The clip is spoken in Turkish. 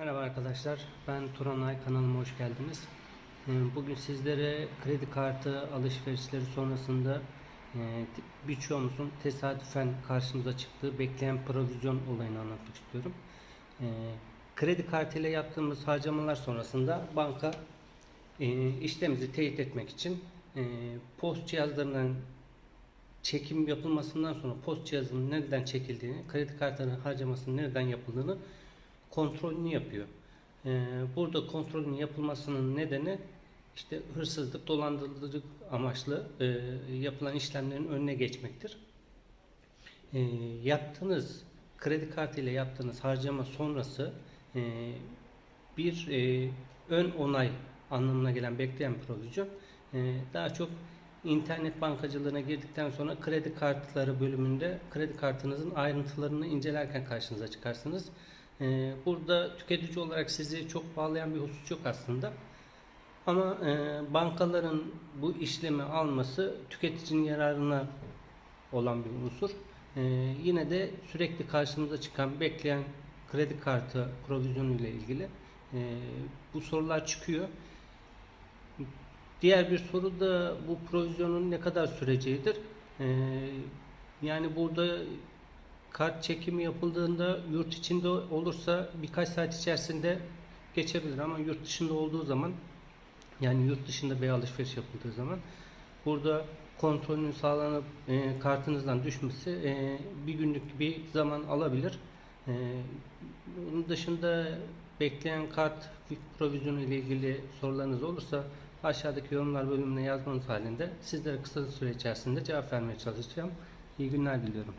Merhaba arkadaşlar, ben Turanay kanalıma hoş geldiniz. Ee, Bugün sizlere kredi kartı alışverişleri sonrasında e, birçoğumuzun tesadüfen karşımıza çıktığı bekleyen provizyon olayını anlatmak istiyorum. Ee, Kredi kartı ile yaptığımız harcamalar sonrasında banka e, işlemimizi teyit etmek için e, post cihazlarından çekim yapılmasından sonra post cihazının nereden çekildiğini, kredi kartının harcamasının nereden yapıldığını kontrolünü yapıyor. Ee, burada kontrolün yapılmasının nedeni işte hırsızlık, dolandırıcılık amaçlı e, yapılan işlemlerin önüne geçmektir. Ee, yaptığınız kredi kartı ile yaptığınız harcama sonrası e, bir e, ön onay anlamına gelen bekleyen provizyon e, daha çok internet bankacılığına girdikten sonra kredi kartları bölümünde kredi kartınızın ayrıntılarını incelerken karşınıza çıkarsınız. E, burada tüketici olarak sizi çok bağlayan bir husus yok aslında. Ama e, bankaların bu işlemi alması tüketicinin yararına olan bir unsur. Ee, yine de sürekli karşımıza çıkan bekleyen kredi kartı provizyonu ile ilgili e, bu sorular çıkıyor. Diğer bir soru da bu provizyonun ne kadar süreceğidir. Ee, yani burada kart çekimi yapıldığında yurt içinde olursa birkaç saat içerisinde geçebilir ama yurt dışında olduğu zaman yani yurt dışında bir alışveriş yapıldığı zaman burada kontrolünün sağlanıp e, kartınızdan düşmesi e, bir günlük bir zaman alabilir. E, bunun dışında bekleyen kart provizyonu ile ilgili sorularınız olursa aşağıdaki yorumlar bölümüne yazmanız halinde sizlere kısa süre içerisinde cevap vermeye çalışacağım. İyi günler diliyorum.